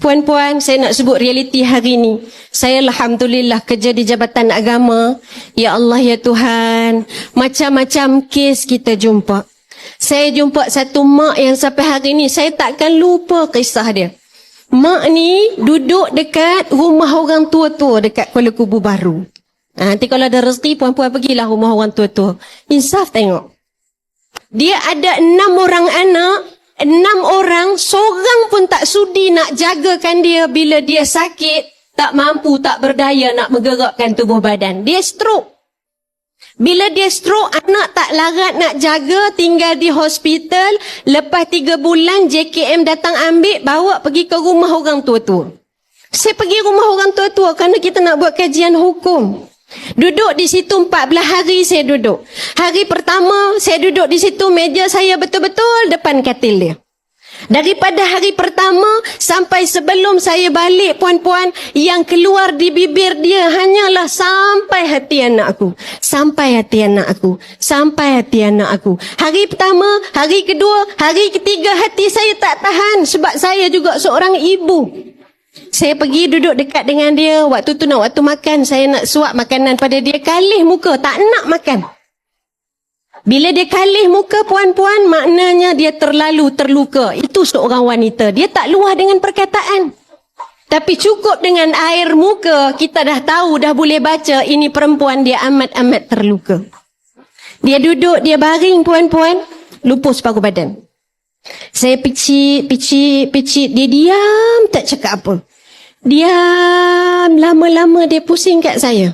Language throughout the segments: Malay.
Puan-puan, saya nak sebut realiti hari ini. Saya Alhamdulillah kerja di Jabatan Agama. Ya Allah, Ya Tuhan. Macam-macam kes kita jumpa. Saya jumpa satu mak yang sampai hari ini, saya takkan lupa kisah dia. Mak ni duduk dekat rumah orang tua-tua dekat Kuala Kubu Baru. Ha, nanti kalau ada rezeki, puan-puan pergilah rumah orang tua-tua. Insaf tengok. Dia ada enam orang anak, enam orang, seorang pun tak sudi nak jagakan dia bila dia sakit, tak mampu, tak berdaya nak menggerakkan tubuh badan. Dia stroke. Bila dia stroke, anak tak larat nak jaga, tinggal di hospital. Lepas tiga bulan, JKM datang ambil, bawa pergi ke rumah orang tua-tua. Saya pergi rumah orang tua-tua kerana kita nak buat kajian hukum. Duduk di situ 14 hari saya duduk. Hari pertama saya duduk di situ meja saya betul-betul depan katil dia. Daripada hari pertama sampai sebelum saya balik puan-puan yang keluar di bibir dia hanyalah sampai hati anak aku. Sampai hati anak aku. Sampai hati anak aku. Hari pertama, hari kedua, hari ketiga hati saya tak tahan sebab saya juga seorang ibu. Saya pergi duduk dekat dengan dia. Waktu tu nak waktu makan. Saya nak suap makanan pada dia. Kalih muka. Tak nak makan. Bila dia kalih muka puan-puan, maknanya dia terlalu terluka. Itu seorang wanita. Dia tak luah dengan perkataan. Tapi cukup dengan air muka, kita dah tahu, dah boleh baca, ini perempuan dia amat-amat terluka. Dia duduk, dia baring puan-puan, lupus paruh badan. Saya picit, picit, picit. Dia diam tak cakap apa. Diam. Lama-lama dia pusing kat saya.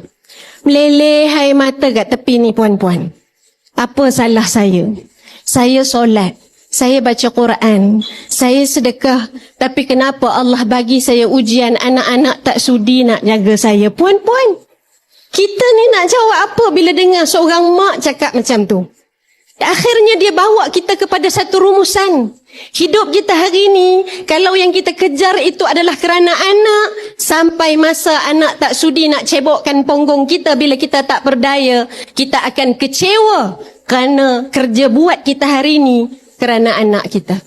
Meleleh air mata kat tepi ni puan-puan. Apa salah saya? Saya solat. Saya baca Quran. Saya sedekah. Tapi kenapa Allah bagi saya ujian anak-anak tak sudi nak jaga saya? Puan-puan. Kita ni nak jawab apa bila dengar seorang mak cakap macam tu? Akhirnya dia bawa kita kepada satu rumusan. Hidup kita hari ini, kalau yang kita kejar itu adalah kerana anak, sampai masa anak tak sudi nak cebokkan punggung kita bila kita tak berdaya, kita akan kecewa kerana kerja buat kita hari ini kerana anak kita.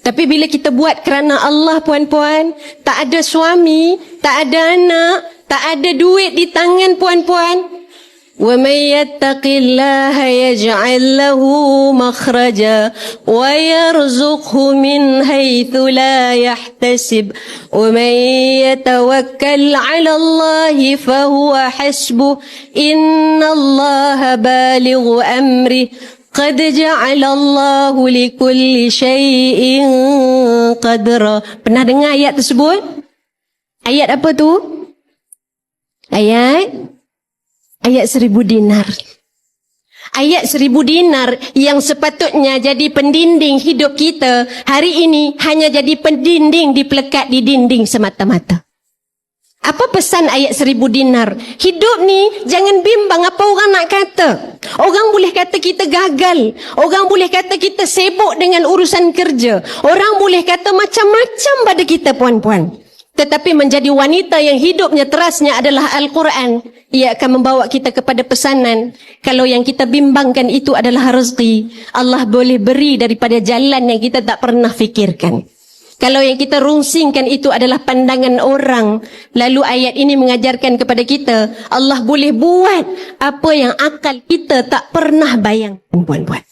Tapi bila kita buat kerana Allah puan-puan, tak ada suami, tak ada anak, tak ada duit di tangan puan-puan, ومن يتق الله يجعل له مخرجا ويرزقه من حيث لا يحتسب ومن يتوكل على الله فهو حسبه إن الله بالغ أمره قد جعل الله لكل شيء قدرا Pernah dengar ayat tersebut? Ayat apa tu? Ayat Ayat seribu dinar. Ayat seribu dinar yang sepatutnya jadi pendinding hidup kita hari ini hanya jadi pendinding dipelekat di dinding semata-mata. Apa pesan ayat seribu dinar? Hidup ni jangan bimbang apa orang nak kata. Orang boleh kata kita gagal. Orang boleh kata kita sibuk dengan urusan kerja. Orang boleh kata macam-macam pada kita puan-puan. Tetapi menjadi wanita yang hidupnya terasnya adalah Al-Quran. Ia akan membawa kita kepada pesanan. Kalau yang kita bimbangkan itu adalah rezeki. Allah boleh beri daripada jalan yang kita tak pernah fikirkan. Kalau yang kita rungsingkan itu adalah pandangan orang. Lalu ayat ini mengajarkan kepada kita. Allah boleh buat apa yang akal kita tak pernah bayangkan. Puan-puan.